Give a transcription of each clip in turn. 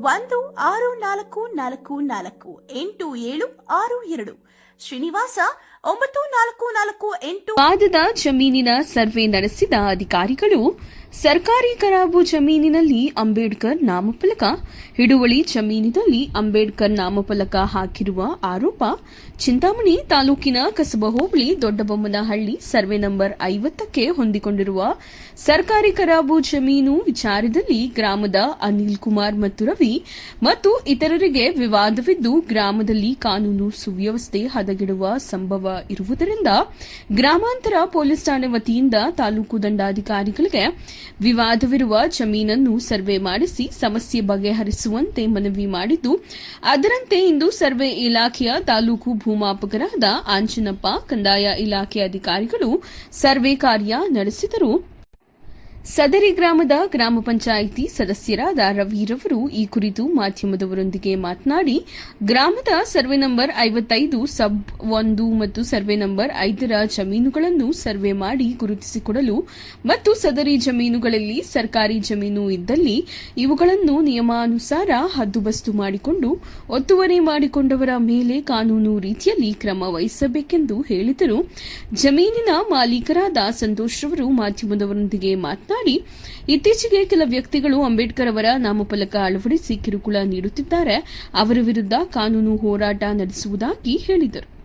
ಒಂದು ಆರು ನಾಲ್ಕು ನಾಲ್ಕು ನಾಲ್ಕು ಎಂಟು ಏಳು ಆರು ಎರಡು. ಶ್ರೀನಿವಾಸ ಒಂಬತ್ತು ನಾಲ್ಕು ನಾಲ್ಕು ಎಂಟು ವಾದದ ಜಮೀನಿನ ಸರ್ವೆ ನಡೆಸಿದ ಅಧಿಕಾರಿಗಳು, ಸರ್ಕಾರಿ ಕರಾಬು ಜಮೀನಿನಲ್ಲಿ ಅಂಬೇಡ್ಕರ್ ನಾಮಫಲಕ, ಹಿಡುವಳಿ ಜಮೀನಿನಲ್ಲಿ ಅಂಬೇಡ್ಕರ್ ನಾಮಫಲಕ ಹಾಕಿರುವ ಆರೋಪ, ಚಿಂತಾಮಣಿ ತಾಲೂಕಿನ ಕಸಬ ಹೋಬಳಿ ದೊಡ್ಡಬೊಮ್ಮನಹಳ್ಳಿ ಸರ್ವೆ ನಂಬರ್ ಐವತ್ತಕ್ಕೆ ಹೊಂದಿಕೊಂಡಿರುವ ಸರ್ಕಾರಿ ಕರಾಬು ಜಮೀನು ವಿಚಾರದಲ್ಲಿ ಗ್ರಾಮದ ಅನಿಲ್ ಕುಮಾರ್ ಮತ್ತು ರವಿ ಮತ್ತು ಇತರರಿಗೆ ವಿವಾದವಿದ್ದು ಗ್ರಾಮದಲ್ಲಿ ಕಾನೂನು ಸುವ್ಯವಸ್ಥೆ ಹದಗೆಡುವ ಸಂಭವ ಇರುವುದರಿಂದ ಗ್ರಾಮಾಂತರ ಪೊಲೀಸ್ ಠಾಣೆ ವತಿಯಿಂದ ತಾಲೂಕು ದಂಡಾಧಿಕಾರಿಗಳಿಗೆ ವಿವಾದವಿರುವ ಜಮೀನನ್ನು ಸರ್ವೆ ಮಾಡಿಸಿ ಸಮಸ್ಯೆ ಬಗೆಹರಿಸುವಂತೆ ಮನವಿ ಮಾಡಿದ್ದು, ಅದರಂತೆ ಇಂದು ಸರ್ವೆ ಇಲಾಖೆಯ ತಾಲೂಕು ಭೂಮಾಪಕರಾದ ಆಂಜನಪ್ಪ, ಕಂದಾಯ ಇಲಾಖೆ ಅಧಿಕಾರಿಗಳು ಸರ್ವೆ ಕಾರ್ಯ ನಡೆಸಿದರು. ಸದರಿ ಗ್ರಾಮದ ಗ್ರಾಮ ಪಂಚಾಯಿತಿ ಸದಸ್ಯರಾದ ರವಿರವರು ಈ ಕುರಿತು ಮಾಧ್ಯಮದವರೊಂದಿಗೆ ಮಾತನಾಡಿ, ಗ್ರಾಮದ ಸರ್ವೆ ನಂಬರ್ ಐವತ್ತೈದು ಸಬ್ ಒಂದು ಮತ್ತು ಸರ್ವೆ ನಂಬರ್ ಐದರ ಜಮೀನುಗಳನ್ನು ಸರ್ವೆ ಮಾಡಿ ಗುರುತಿಸಿಕೊಡಲು ಮತ್ತು ಸದರಿ ಜಮೀನುಗಳಲ್ಲಿ ಸರ್ಕಾರಿ ಜಮೀನು ಇದ್ದಲ್ಲಿ ಇವುಗಳನ್ನು ನಿಯಮಾನುಸಾರ ಹದ್ದುಬಸ್ತು ಮಾಡಿಕೊಂಡು, ಒತ್ತುವರಿ ಮಾಡಿಕೊಂಡವರ ಮೇಲೆ ಕಾನೂನು ರೀತಿಯಲ್ಲಿ ಕ್ರಮ ವಹಿಸಬೇಕೆಂದು ಹೇಳಿದರು. ಜಮೀನಿನ ಮಾಲೀಕರಾದ ಸಂತೋಷ್ ರವರು ಮಾಧ್ಯಮದವರೊಂದಿಗೆ ಮಾತನಾಡಿ ಇತ್ತೀಚೆಗೆ ಕೆಲ ವ್ಯಕ್ತಿಗಳು ಅಂಬೇಡ್ಕರ್ ಅವರ ನಾಮಫಲಕ ಅಳವಡಿಸಿ ಕಿರುಕುಳ ನೀಡುತ್ತಿದ್ದಾರೆ. ಅವರ ವಿರುದ್ಧ ಕಾನೂನು ಹೋರಾಟ ನಡೆಸುವುದಾಗಿ ಹೇಳಿದರು.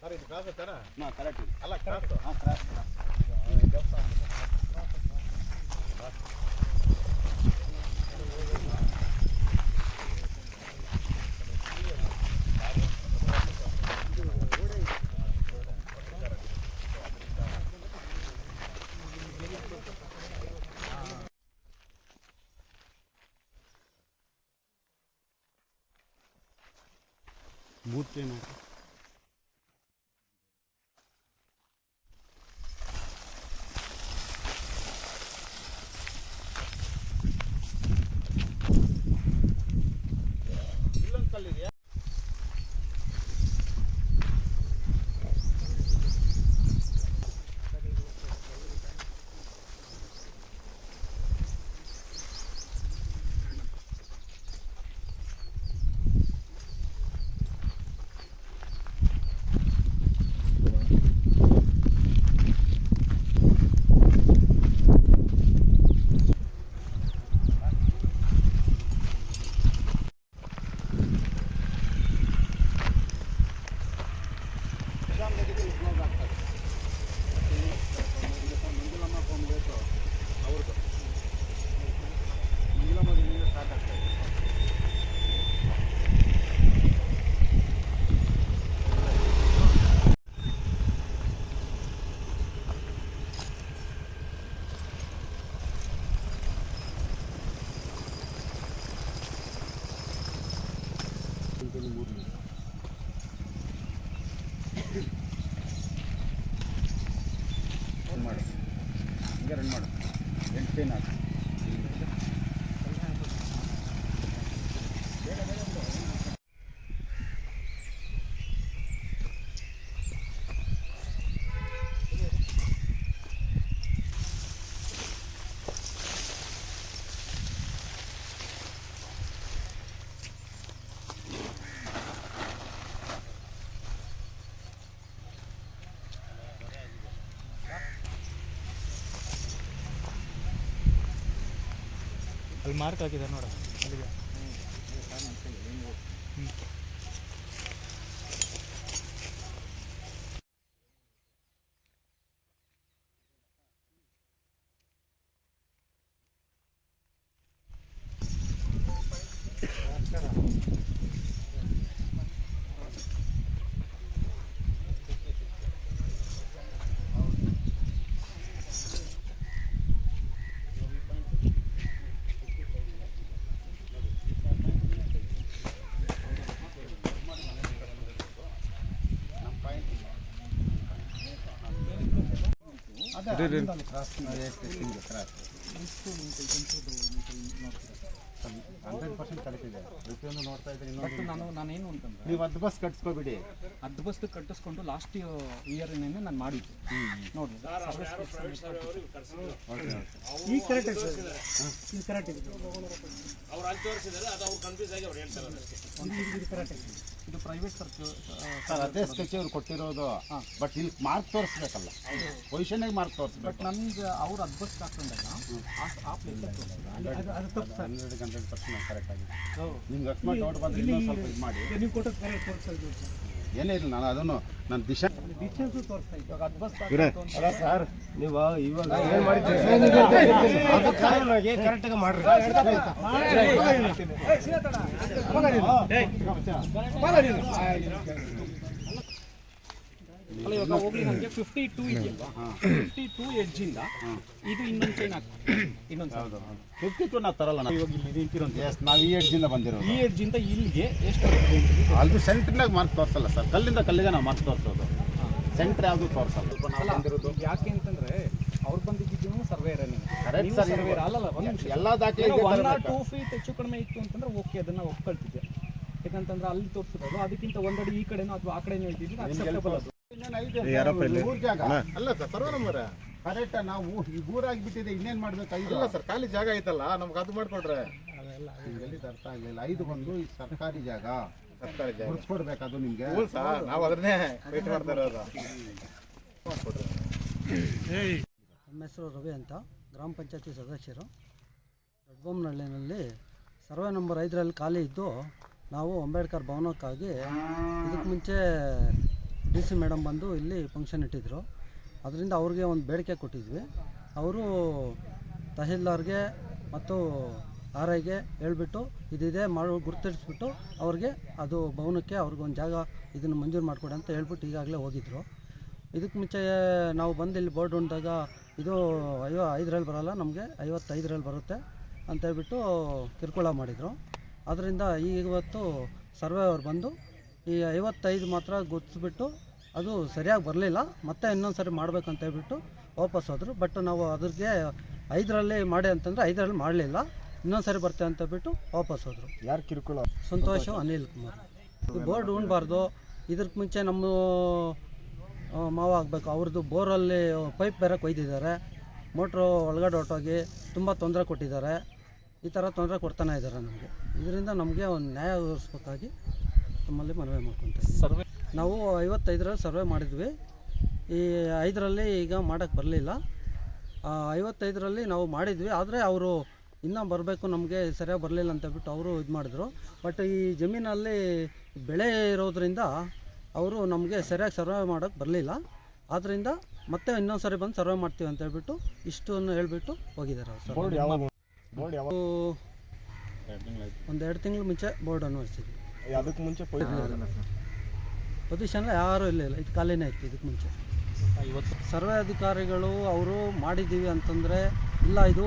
ಸರ್ ಇದು ಕ್ರಾಸ್ ಹಾಂ ಅಲ್ಲ बूट पे ಮೂರು ಮಾರ್ಕ್ ಹಾಕಿದ್ದಾರೆ ನೋಡ ಅಲ್ಲಿಗೆ. ಹಂಡ್ರೆಡ್ ಪರ್ಸೆಂಟ್ ಕಲಿತಿದೆ ಪ್ರತಿಯೊಂದು ನೋಡ್ತಾ ಇದ್ರೆ ಇನ್ನೊಂದು ನಾನು ನಾನೇನು ಅಂತಂದ್ರೆ ನೀವು ಅದು ಬಸ್ ಕಟ್ಸ್ಕೊಬಿಡಿ ಅದು ಬಸ್ ಕಟ್ಟಿಸ್ಕೊಂಡು ಲಾಸ್ಟ್ ಇಯರ್ನೇನೆ ನಾನು ಮಾಡಿದ್ದು ನೋಡಿ ಈ ಕರೆಕ್ಟ್ ಇದೆ ಇದು ಕರೆಕ್ಟ್ ಇದೆ ಇದು ಪ್ರೈವೇಟ್ ಸರ್ಚ್ ಸರ್ ಅದೇ ಸ್ಕೆಚ್ ಅವ್ರು ಕೊಟ್ಟಿರೋದು. ಬಟ್ ಇಲ್ಲಿ ಮಾರ್ಕ್ ತೋರಿಸ್ಬೇಕಲ್ಲ. ಪೊಸಿಷನ್ಗೆ ಮಾರ್ಕ್ ತೋರಿಸ್ಬೇಕು. ಬಟ್ ನಮ್ಗೆ ಅವ್ರು ಬಸ್ ಹಾಕೊಂಡಾಗ ಆ- place hundred hundred percent correct ಆಗಿದೆ. ನಿಮ್ಗೆ ಅಕಸ್ಮಾತ್ ಡೌಟ್ ಬಂದ್ರೆ ಇನ್ನೊಂದು ಸ್ವಲ್ಪ ಇದು ಮಾಡಿ. ನೀವು ಕೊಟ್ಟದ್ದು ಕರೆಕ್ಟ್ ತೋರಿಸ್ತಾ ಏನೇ ಇಲ್ಲ ನಾನು ಅದನ್ನು ನನ್ನ ದಿಶಾ ಅಲ್ಲ ಸರ್ ನೀವು ಇವಾಗ ಏನು ಮಾಡಿದ್ದೀರಿ ಕರೆಕ್ಟಾಗಿ ಮಾಡ್ರಿ ಅಲ್ಲ ಇವಾಗ ಹೋಗ್ಲಿ ನನಗೆ ಫಿಫ್ಟಿ ಟೂ ಇದೆಯಲ್ವಾ ಫಿಫ್ಟಿ ಟೂ ಎಡ್ಜಿಂದ ಇದು ಇನ್ನೊಂದು ಚೈನ್ ಆಗ್ತದೆ. ಇನ್ನೊಂದು ಹೌದು ಫಿಫ್ಟಿ ಟು ನಾವು ತರಲ್ಲ ನಾವು. ಇವಾಗ ಇಲ್ಲಿ ನಿಂತಿರೋದು. ಎಸ್ ನಾವು ಈ ಎಡ್ಜಿಂದ ಬಂದಿರೋದು. ಈ ಎಡ್ಜಿಂದ ಇಲ್ಲಿಗೆ ಎಷ್ಟು ಅದು ಸೆಂಟ್ರ್ನಾಗ ಮಾರ್ಕ್ ತೋರಿಸಲ್ಲ ಸರ್ ಕಲ್ಲಿಂದ ಕಲ್ಲಿಗೆ ನಾವು ಮಾರ್ಕ್ ತೋರಿಸೋದು. ಸೆಂಟ್ರ್ ಯಾವುದು ತೋರಿಸಲ್ಲ. ನಾವು ಯಾಕೆ ಅಂತಂದ್ರೆ ಅವ್ರು ಬಂದಿದ್ದು ಸರ್ವೇರ್ sir, ಸರ್ವೇರ್ ಅಲ್ಲಲ್ಲ ಒಂದು ಎಲ್ಲ ದಾಖಲೆ ಒನ್ ಆರ್ ಟೂ ಫೀಟ್ ಹೆಚ್ಚು ಕಡಿಮೆ ಇತ್ತು ಅಂತಂದ್ರೆ ಓಕೆ ಅದನ್ನ ಒಪ್ಕೊಳ್ತಿದ್ದೆ. ಯಾಕಂತಂದ್ರೆ ಅಲ್ಲಿ ತೋರಿಸಿರೋದು ಅದಕ್ಕಿಂತ ಒಂದಡಿ ಈ ಕಡೆನೋ ಅಥವಾ ಆ ಕಡೆನೋ ಇದ್ದಿದ್ದು ಅಕ್ಸೆಪ್ಟಬಲ್ ಅದು. ಮೂರು ಜಾಗ. ಅಲ್ಲ. ಸರ್ ಸರ್ವ ನಂಬರ್ ಕರೆಕ್ಟ್ ನಾವು ಈ ಊರಾಗ್ಬಿಟ್ಟಿದೆ ಇನ್ನೇನ್ ಮಾಡ್ಬೇಕು ಐದು? ಅಲ್ಲ ಸರ್ ಖಾಲಿ ಜಾಗ ಐತಲ್ಲ ನಮ್ಗೆ ಅದು ಮಾಡ್ಕೊಡ್ರೆ ನಿಮ್ಗೆ ಅರ್ಥ ಆಗಲಿಲ್ಲ. ಐದು ಬಂದು ಈ ಸರ್ಕಾರಿ ಜಾಗ. ಸರ್ಕಾರಿ ಜಾಗ. ಅದು ನಿಮ್ಗೆ. ಹ್ಞೂ ಸರ್ ನಾವು ಅದನ್ನೇ ವೇಟ್ ಮಾಡ್ತಾ ಇರೋದು. ನಮ್ಮ ಹೆಸರು ರವಿ ಅಂತ ಗ್ರಾಮ ಪಂಚಾಯತಿ ಸದಸ್ಯರು. ದೊಡ್ಡಬೊಮ್ಮನಹಳ್ಳಿನಲ್ಲಿ ಸರ್ವೆ ನಂಬರ್ ಐದರಲ್ಲಿ ಖಾಲಿ ಇದ್ದು ನಾವು ಅಂಬೇಡ್ಕರ್ ಭವನಕ್ಕಾಗಿ ಇದಕ್ಕೆ ಮುಂಚೆ ಡಿ ಸಿ ಮೇಡಮ್ ಬಂದು ಇಲ್ಲಿ ಫಂಕ್ಷನ್ ಇಟ್ಟಿದ್ದರು ಅದರಿಂದ ಅವ್ರಿಗೆ ಒಂದು ಬೇಡಿಕೆ ಕೊಟ್ಟಿದ್ವಿ. ಅವರು ತಹಸೀಲ್ದಾರ್ಗೆ ಮತ್ತು ಆರ್ ಐಗೆ ಹೇಳ್ಬಿಟ್ಟು ಇದಿದೆ ಮಾಡು, ಗುರುತಿಸ್ಬಿಟ್ಟು ಅವ್ರಿಗೆ ಅದು ಭವನಕ್ಕೆ ಅವ್ರಿಗೊಂದು ಜಾಗ ಇದನ್ನು ಮಂಜೂರು ಮಾಡಿಕೊಡಿ ಅಂತ ಹೇಳ್ಬಿಟ್ಟು ಈಗಾಗಲೇ ಹೋಗಿದ್ರು. ಇದಕ್ಕೆ ಮುಂಚೆ ನಾವು ಬಂದು ಇಲ್ಲಿ ಬೋರ್ಡ್ ಹೊಂದಾಗ ಇದು ಐವ, ಐದರಲ್ಲಿ ಬರೋಲ್ಲ, ನಮಗೆ ಐವತ್ತೈದರಲ್ಲಿ ಬರುತ್ತೆ ಅಂತ ಹೇಳ್ಬಿಟ್ಟು ಕಿರುಕುಳ ಮಾಡಿದರು. ಅದರಿಂದ ಈಗ ಇವತ್ತು ಸರ್ವೆ ಅವ್ರು ಬಂದು ಈ ಐವತ್ತೈದು ಮಾತ್ರ ಗುರ್ತಿಸ್ಬಿಟ್ಟು ಅದು ಸರಿಯಾಗಿ ಬರಲಿಲ್ಲ. ಮತ್ತೆ ಇನ್ನೊಂದು ಸರಿ ಮಾಡ್ಬೇಕಂತ ಹೇಳ್ಬಿಟ್ಟು ವಾಪಸ್ ಹೋದರು. ಬಟ್ ನಾವು ಅದ್ರಿಗೆ ಐದರಲ್ಲಿ ಮಾಡಿ ಅಂತಂದರೆ ಐದರಲ್ಲಿ ಮಾಡಲಿಲ್ಲ. ಇನ್ನೊಂದು ಸರಿ ಬರ್ತೇವೆ ಅಂತ ಹೇಳ್ಬಿಟ್ಟು ವಾಪಸ್ ಹೋದರು. ಯಾರು ಕಿರುಕುಳ? ಸಂತೋಷ ಅನಿಲ್ ಕುಮಾರ್. ಈ ಬೋರ್ಡ್ ಉಣ್ಬಾರ್ದು. ಇದಕ್ಕೆ ಮುಂಚೆ ನಮ್ಮ ಮಾವ ಆಗಬೇಕು. ಅವ್ರದ್ದು ಬೋರಲ್ಲಿ ಪೈಪ್ ಬೇರೆ ಕೊಯ್ದಿದ್ದಾರೆ. ಮೋಟ್ರು ಒಳಗಡೆ ಹೊಟ್ಟೋಗಿ ತುಂಬ ತೊಂದರೆ ಕೊಟ್ಟಿದ್ದಾರೆ. ಈ ಥರ ತೊಂದರೆ ಕೊಡ್ತಾನೆ ಇದ್ದಾರೆ ನಮಗೆ. ಇದರಿಂದ ನಮಗೆ ಒಂದು ನ್ಯಾಯ ಒದಗಿಸ್ಬೇಕಾಗಿ ನಮ್ಮಲ್ಲಿ ಮನವಿ ಮಾಡ್ಕೊತೀವಿ ಸರ್ವೆ ನಾವು ಐವತ್ತೈದರಲ್ಲಿ ಸರ್ವೆ ಮಾಡಿದ್ವಿ. ಈ ಐದರಲ್ಲಿ ಈಗ ಮಾಡೋಕ್ಕೆ ಬರಲಿಲ್ಲ. ಐವತ್ತೈದರಲ್ಲಿ ನಾವು ಮಾಡಿದ್ವಿ. ಆದರೆ ಅವರು ಇನ್ನೂ ಬರಬೇಕು ನಮಗೆ ಸರಿಯಾಗಿ ಬರಲಿಲ್ಲ ಅಂತ ಬಿಟ್ಟು ಅವರು ಇದು ಮಾಡಿದ್ರು. ಬಟ್ ಈ ಜಮೀನಲ್ಲಿ ಬೆಳೆ ಇರೋದ್ರಿಂದ ಅವರು ನಮಗೆ ಸರಿಯಾಗಿ ಸರ್ವೆ ಮಾಡೋಕ್ಕೆ ಬರಲಿಲ್ಲ. ಆದ್ದರಿಂದ ಮತ್ತೆ ಇನ್ನೊಂದು ಸರಿ ಬಂದು ಸರ್ವೆ ಮಾಡ್ತೀವಿ ಅಂತ ಹೇಳ್ಬಿಟ್ಟು ಇಷ್ಟನ್ನು ಹೇಳಿಬಿಟ್ಟು ಹೋಗಿದ್ದಾರೆ ಅವ್ರು ಸರ್ ಬೋರ್ಡ್ ಯಾವಾಗ ಬೋರ್ಡ್ ಯಾವಾಗ ಒಂದು ಎರಡು ತಿಂಗಳು ಮುಂಚೆ ಬೋರ್ಡ್ ಅನ್ವಯಿಸಿದ್ವಿ ಅದಕ್ಕೆ ಮುಂಚೆ ಪೊಸಿಷನ್ ಇಲ್ಲ ಇದು ಖಾಲಿನೇ ಇತ್ತು ಇದಕ್ಕೆ ಮುಂಚೆ. ಇವತ್ತು ಸರ್ವೆ ಅಧಿಕಾರಿಗಳು ಅವರು ಮಾಡಿದ್ದೀವಿ ಅಂತಂದರೆ ಇಲ್ಲ ಇದು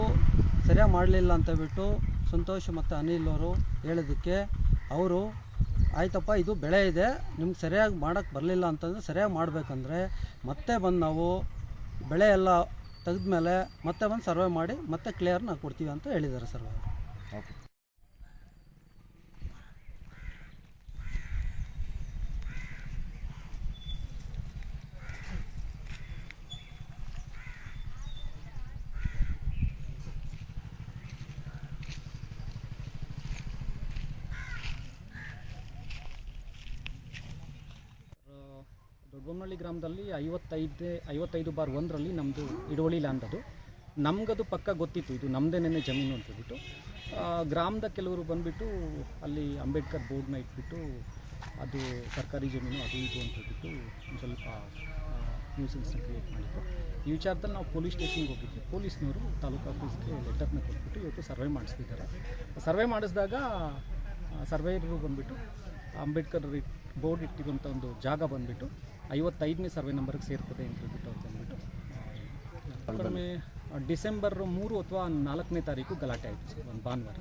ಸರಿಯಾಗಿ ಮಾಡಲಿಲ್ಲ ಅಂತ ಬಿಟ್ಟು ಸಂತೋಷ್ ಮತ್ತು ಅನಿಲ್ ಅವರು ಹೇಳೋದಕ್ಕೆ ಅವರು ಆಯ್ತಪ್ಪ ಇದು ಬೆಳೆ ಇದೆ ನಿಮ್ಗೆ ಸರಿಯಾಗಿ ಮಾಡೋಕ್ಕೆ ಬರಲಿಲ್ಲ ಅಂತಂದರೆ ಸರಿಯಾಗಿ ಮಾಡಬೇಕಂದ್ರೆ ಮತ್ತೆ ಬಂದು ನಾವು ಬೆಳೆ ಎಲ್ಲ ತೆಗೆದ್ಮೇಲೆ ಮತ್ತೆ ಬಂದು ಸರ್ವೆ ಮಾಡಿ ಮತ್ತೆ ಕ್ಲಿಯರ್ನ ಕೊಡ್ತೀವಿ ಅಂತ ಹೇಳಿದ್ದಾರೆ ಸರ್ವೆ. ದೊಡ್ಡಬೊಮ್ಮನಹಳ್ಳಿ ಗ್ರಾಮದಲ್ಲಿ ಐವತ್ತೈದು ಐವತ್ತೈದು ಬಾರ್ ಒಂದರಲ್ಲಿ ನಮ್ಮದು ಹಿಡುವಳಿ ಲ್ಯಾಂಡ್ ಅದು. ನಮಗದು ಪಕ್ಕ ಗೊತ್ತಿತ್ತು, ಇದು ನಮ್ಮದೇನೇ ಜಮೀನು ಅಂತ ಹೇಳ್ಬಿಟ್ಟು. ಗ್ರಾಮದ ಕೆಲವರು ಬಂದುಬಿಟ್ಟು ಅಲ್ಲಿ ಅಂಬೇಡ್ಕರ್ ಬೋರ್ಡ್ನ ಇಟ್ಬಿಟ್ಟು ಅದು ಸರ್ಕಾರಿ ಜಮೀನು, ಅದು ಇದು ಅಂತ ಹೇಳ್ಬಿಟ್ಟು ಸ್ವಲ್ಪ ನ್ಯೂಸೆನ್ಸ್ನ ಕ್ರಿಯೇಟ್ ಮಾಡಿದ್ರು. ಈ ವಿಚಾರದಲ್ಲಿ ನಾವು ಪೊಲೀಸ್ ಸ್ಟೇಷನ್ಗೆ ಹೋಗಿದ್ವಿ. ಪೊಲೀಸ್ನವರು ತಾಲೂಕು ಆಫೀಸ್ಗೆ ಲೆಟರ್ನ ಕೊಟ್ಬಿಟ್ಟು ಇವತ್ತು ಸರ್ವೆ ಮಾಡಿಸ್ತಿದ್ದಾರೆ. ಸರ್ವೆ ಮಾಡಿಸಿದಾಗ ಸರ್ವೇಯರು ಬಂದುಬಿಟ್ಟು ಅಂಬೇಡ್ಕರ್ ಬೋರ್ಡ್ ಇಟ್ಟಿರುವಂಥ ಒಂದು ಜಾಗ ಬಂದುಬಿಟ್ಟು ಐವತ್ತೈದನೇ ಸರ್ವೆ ನಂಬರ್ಗೆ ಸೇರ್ತದೆ ಅಂತ ಹೇಳ್ಬಿಟ್ಟು ಅವ್ರು ಬಂದುಬಿಟ್ಟು. ಕಡಿಮೆ ಡಿಸೆಂಬರ್ ಮೂರು ಅಥವಾ ನಾಲ್ಕನೇ ತಾರೀಕು ಗಲಾಟೆ ಆಯಿತು ಸರ್ ಒಂದು ಭಾನುವಾರ.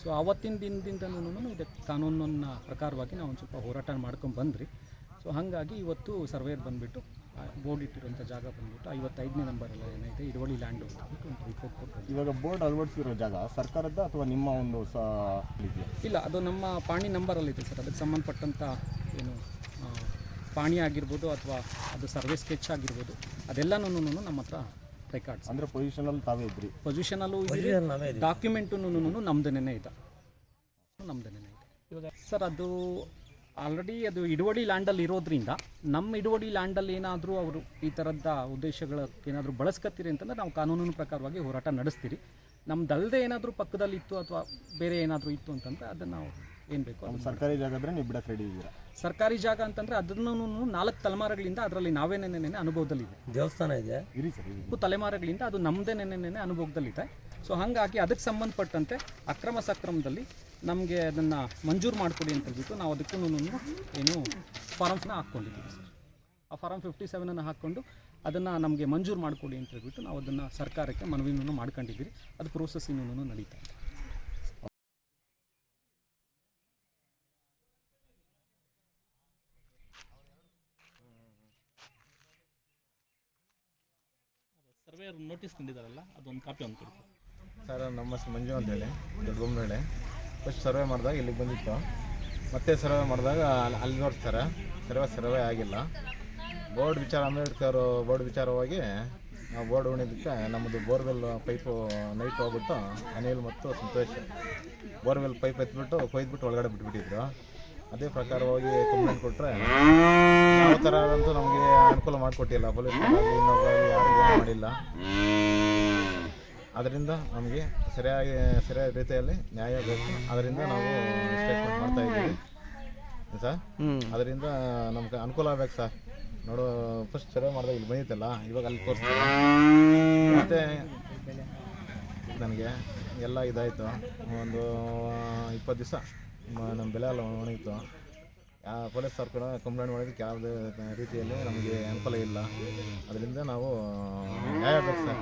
ಸೊ ಆವತ್ತಿನ ದಿನದಿಂದನೂ ಇದಕ್ಕೆ ಕಾನೂನನ್ನ ಪ್ರಕಾರವಾಗಿ ನಾವು ಒಂದು ಸ್ವಲ್ಪ ಹೋರಾಟ ಮಾಡ್ಕೊಂಡು ಬಂದ್ರಿ ಸೊ ಹಾಗಾಗಿ ಇವತ್ತು ಸರ್ವೇರ್ ಬಂದುಬಿಟ್ಟು ಬೋರ್ಡ್ ಇಟ್ಟಿರುವಂಥ ಜಾಗ ಬಂದುಬಿಟ್ಟು ಐವತ್ತೈದನೇ ನಂಬರ್ ಎಲ್ಲ ಏನೈತೆ ಇಡುವಳಿ ಲ್ಯಾಂಡ್ ಅಂತ ಒಂದು ರಿಪೋರ್ಟ್ ಕೊಟ್ಟು ಇವಾಗ ಬೋರ್ಡ್ ಅಳವಡಿಸಿರೋ ಜಾಗ ಸರ್ಕಾರದ ಅಥವಾ ನಿಮ್ಮ ಒಂದು ಸ ಇಲ್ಲ ಅದು ನಮ್ಮ ಪಾಣಿ ನಂಬರಲ್ಲಿದೆ ಸರ್ ಅದಕ್ಕೆ ಸಂಬಂಧಪಟ್ಟಂಥ ಏನು ಪಾಣಿ ಆಗಿರ್ಬೋದು ಅಥವಾ ಅದು ಸರ್ವೆ ಸ್ಕೆಚ್ ಆಗಿರ್ಬೋದು ಅದೆಲ್ಲನೂ ನಮ್ಮ ಹತ್ರ ರೆಕಾರ್ಡ್ಸ್ ಅಂದ್ರೆ ಪೊಸಿಷನಲ್ಲಿ ತಾವೇ ಇದ್ರಿ? ಪೊಸಿಷನಲ್ಲೂ ಡಾಕ್ಯುಮೆಂಟು ನಮ್ದೇನೇ ಇದೆ. ನಮ್ದೇನೇ ಇದೆ. ಸರ್ ಅದು ಆಲ್ರೆಡಿ ಅದು ಇಡುವಳಿ ಲ್ಯಾಂಡಲ್ಲಿ ಇರೋದ್ರಿಂದ ನಮ್ಮ ಇಡುವಳಿ ಲ್ಯಾಂಡಲ್ಲಿ ಏನಾದರೂ ಅವರು ಈ ಥರದ ಉದ್ದೇಶಗಳ ಏನಾದರೂ ಬಳಸ್ಕತ್ತೀರಿ ಅಂತಂದ್ರೆ ನಾವು ಕಾನೂನಿನ ಪ್ರಕಾರವಾಗಿ ಹೋರಾಟ ನಡೆಸ್ತೀರಿ. ನಮ್ದಲ್ಲದೆ ಏನಾದರೂ ಪಕ್ಕದಲ್ಲಿ ಇತ್ತು ಅಥವಾ ಬೇರೆ ಏನಾದರೂ ಇತ್ತು ಅಂತಂದರೆ ಅದನ್ನು ನಾವು ಏನು ಬೇಕು ಸರ್ಕಾರಿ ಜಾಗ ನೀವು ಬಿಡಕ್ಕೆ ರೆಡಿ ಇದ್ದೀರಾ? ಸರ್ಕಾರಿ ಜಾಗ ಅಂತಂದ್ರೆ ಅದನ್ನು ನಾಲ್ಕು ತಲೆಮಾರುಗಳಿಂದ ಅದರಲ್ಲಿ ನಾವೇನೇನೇನೆ ಅನುಭವದಲ್ಲಿದೆ ದೇವಸ್ಥಾನ ಇದೆ? ಇರಿ ಸರ್ ಇರಿ. ತಲೆಮಾರುಗಳಿಂದ ಅದು ನಮ್ಮದೇ ನೆನೆ ಅನುಭವದಲ್ಲಿದೆ. ಸೊ ಹಾಗಾಗಿ ಅದಕ್ಕೆ ಸಂಬಂಧಪಟ್ಟಂತೆ ಅಕ್ರಮ ಸಕ್ರಮದಲ್ಲಿ ನಮಗೆ ಅದನ್ನು ಮಂಜೂರು ಮಾಡಿಕೊಡಿ ಅಂತ ಹೇಳ್ಬಿಟ್ಟು ನಾವು ಅದಕ್ಕೂ ಏನು ಫಾರಮ್ಸ್ನ ಹಾಕ್ಕೊಂಡಿದ್ದೀವಿ ಸರ್. ಆ ಫಾರಮ್ ಫಿಫ್ಟಿ ಸೆವೆನನ್ನು ಹಾಕ್ಕೊಂಡು ಅದನ್ನು ನಮಗೆ ಮಂಜೂರು ಮಾಡಿಕೊಡಿ ಅಂತ ಹೇಳ್ಬಿಟ್ಟು ನಾವು ಅದನ್ನು ಸರ್ಕಾರಕ್ಕೆ ಮನವಿನೂ ಮಾಡ್ಕೊಂಡಿದ್ದೀವಿ ಅದು ಪ್ರೋಸೆಸ್ ಇನ್ನೂ ನಡೀತಾ ಇದೆ. ನೋಟಿಸ್ ಅದೊಂದು ಕಾಪಿ ಒಂದು ಸರ್ ನಮ್ಮ ಹೆಸರು ಮಂಜು ಅಂತೇಳಿ ದೊಡ್ಡಬೊಮ್ಮನಹಳ್ಳಿ ಫಸ್ಟ್ ಸರ್ವೆ ಮಾಡಿದಾಗ ಇಲ್ಲಿಗೆ ಬಂದಿತ್ತು. ಮತ್ತೆ ಸರ್ವೆ ಮಾಡಿದಾಗ ಅಲ್ಲಿ ಅಲ್ಲಿ ನೋಡ್ತಾರೆ ಸರ್ವೆ ಸರ್ವೆ ಆಗಿಲ್ಲ. ಬೋರ್ಡ್ ವಿಚಾರ ಅಂಬೇಡ್ಕರ್ ಬೋರ್ಡ್ ವಿಚಾರವಾಗಿ ನಾವು ಬೋರ್ಡ್ ಉಣಿದಕ್ಕೆ ನಮ್ಮದು ಬೋರ್ವೆಲ್ ಪೈಪು ನೈಟ್ ಹೋಗ್ಬಿಟ್ಟು ಅನಿಲ್ ಮತ್ತು ಸಂತೋಷ್. ಬೋರ್ವೆಲ್ ಪೈಪ್ ಎತ್ಬಿಟ್ಟು ಕೊಯ್ದ್ಬಿಟ್ಟು ಒಳಗಡೆ ಬಿಟ್ಬಿಟ್ಟಿದ್ರು. ಅದೇ ಪ್ರಕಾರವಾಗಿ ಕಂಪ್ಲೇಂಟ್ ಕೊಟ್ಟರೆ ಯಾವ ಥರ ಅಂತೂ ನಮಗೆ ಅನುಕೂಲ ಮಾಡಿಕೊಟ್ಟಿಲ್ಲ. ಪೊಲೀಸ್ ಇನ್ನೊಬ್ಬರು ಯಾರಿಗೂ ಮಾಡಿಲ್ಲ. ಅದರಿಂದ ನಮಗೆ ಸರಿಯಾಗಿ, ಸರಿಯಾದ ರೀತಿಯಲ್ಲಿ ನ್ಯಾಯ ಬೇಕು. ಅದರಿಂದ ನಾವು ಸ್ಟೇಟ್ಮೆಂಟ್ ಮಾಡ್ತಾ ಇದ್ದೀವಿ. ಸರ್? ಅದರಿಂದ ನಮ್ಗೆ ಅನುಕೂಲ ಆಗ್ಬೇಕು ಸರ್. ನೋಡು ಫಸ್ಟ್ ಸರ್ವೆ ಮಾಡಿದಾಗ ಇಲ್ಲಿ ಬಂದಿತ್ತಲ್ಲ, ಇವಾಗ ಅಲ್ಲಿ ತೋರಿಸ್ತಾರೆ ಮತ್ತು ನನಗೆ ಎಲ್ಲ ಇದಾಯಿತು. ಒಂದು ಇಪ್ಪತ್ತು ದಿವಸ. ನಮ್ಮ ಬೆಲೆ ಎಲ್ಲ ಒಣಗಿತ್ತು. ಯಾ ಪೊಲೀಸ್ ಸರ್ ಕೂಡ ಕಂಪ್ಲೇಂಟ್ ಮಾಡೋದಕ್ಕೆ ಯಾವುದೇ ರೀತಿಯಲ್ಲಿ ನಮಗೆ ಅನುಕೂಲ ಇಲ್ಲ. ಅದರಿಂದ ನಾವು ಬೇಕು ಸರ್